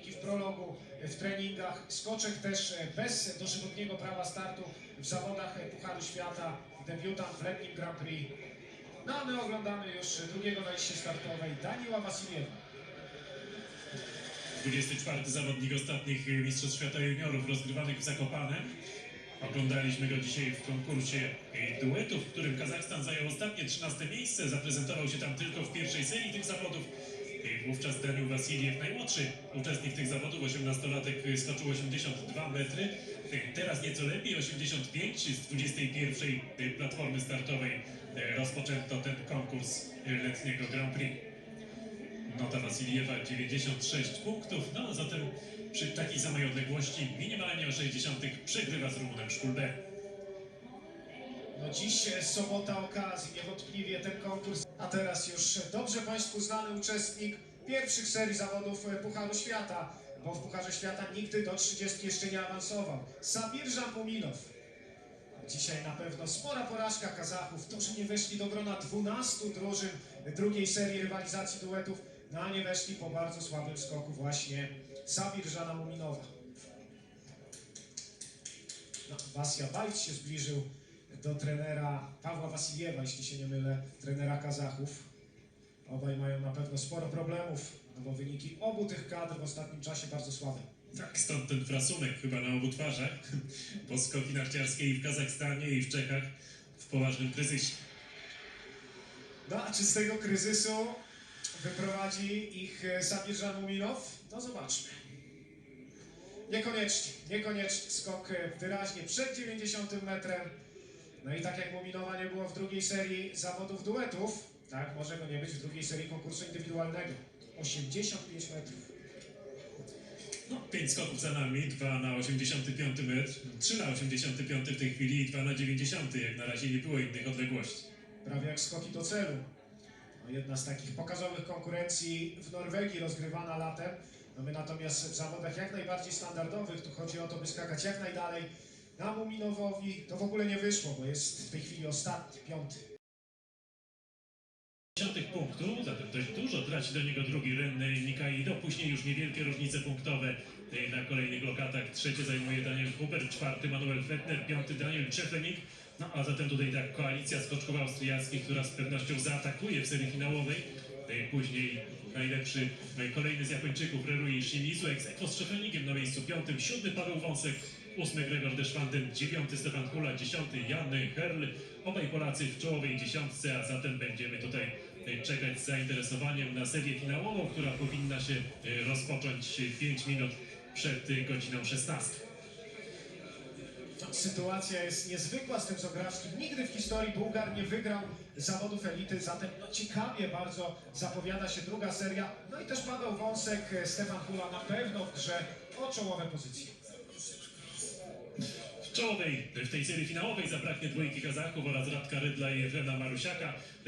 zawodniki w prologu, w treningach. Skoczek też e, bez dożywotniego prawa startu w zawodach e, Pucharu Świata, debiutant w letnim Grand Prix. No a my oglądamy już drugiego na liście startowej Daniła Wasiliewa. 24 zawodnik ostatnich Mistrzostw Świata Juniorów rozgrywanych w Zakopanem. Oglądaliśmy go dzisiaj w konkursie e, duetów, w którym Kazachstan zajął ostatnie 13 miejsce. Zaprezentował się tam tylko w pierwszej serii tych zawodów. Wówczas Daniel Wasiliew, najmłodszy uczestnik tych zawodów, 18-latek, skoczył 82 metry. Teraz nieco lepiej, 85 z 21 platformy startowej e, rozpoczęto ten konkurs letniego Grand Prix. Nota Wasiliewa 96 punktów, no a zatem przy takiej samej odległości minimalnie o 60 przegrywa z Rumunem Szkulbe. No dziś e, sobota okazji, niewątpliwie ten konkurs. A teraz już dobrze Państwu znany uczestnik pierwszych serii zawodów e, Pucharu Świata, bo w Pucharze Świata nigdy do 30 jeszcze nie awansował. Samir Żampuminow. Dzisiaj na pewno spora porażka Kazachów. To, że nie weszli do grona 12 drużyn drugiej serii rywalizacji duetów, no a nie weszli po bardzo słabym skoku właśnie Samir Żana. No, Wasia Bajt się zbliżył do trenera Pawła Wasiliewa, jeśli się nie mylę, trenera Kazachów. Obaj mają na pewno sporo problemów, no bo wyniki obu tych kadr w ostatnim czasie bardzo słabe. Tak, stąd ten frasunek chyba na obu twarzach, bo skoki narciarskie i w Kazachstanie i w Czechach w poważnym kryzysie. No a czy z tego kryzysu wyprowadzi ich e, Samir Żanuminow? No zobaczmy. Niekoniecznie, niekoniecznie. Skok e, wyraźnie przed 90 metrem. No i tak jak Muminowa nie było w drugiej serii zawodów duetów, tak może go nie być w drugiej serii konkursu indywidualnego. 85 metrów. No, 5 skoków za nami, 2 na 85 metr, 3 na 85 w tej chwili i 2 na 90, jak na razie nie było innych odległości. prawie jak skoki do celu. No, jedna z takich pokazowych konkurencji w Norwegii rozgrywana latem. No my natomiast w zawodach jak najbardziej standardowych, tu chodzi o to, by skakać jak najdalej. Na Muminowowi to w ogóle nie wyszło, bo jest w tej chwili ostatni, piąty. Dziesiątych punktów, zatem dość dużo traci do niego drugi Renny Nikaido, później już niewielkie różnice punktowe e, na kolejnych lokatach. Trzecie zajmuje Daniel Huber, czwarty Manuel Fettner, piąty Daniel Czefenik. No a zatem tutaj ta koalicja skoczków austriackich, która z pewnością zaatakuje w serii finałowej. E, Później najlepszy, i kolejny z Japończyków, Rerui Shimizu, z Czefenikiem na miejscu piątym, siódmy Paweł Wąsek, ósmy Gregor Deszwanden, dziewiąty Stefan Kula, dziesiąty Jan Herl. Obaj Polacy w czołowej dziesiątce, a zatem będziemy tutaj e, czekać z zainteresowaniem na serię finałową, która powinna się e, rozpocząć 5 minut przed e, godziną 16. No, Sytuacja jest niezwykła z tym Zografskim. Nigdy w historii Bułgar nie wygrał zawodów elity, zatem no, ciekawie bardzo zapowiada się druga seria. No i też Paweł Wąsek, e, Stefan Kula na pewno w grze o czołowe pozycje. W czołowej, w tej serii finałowej zabraknie dwójki Kazachów oraz Radka Rydla i Efrema Marusiaka.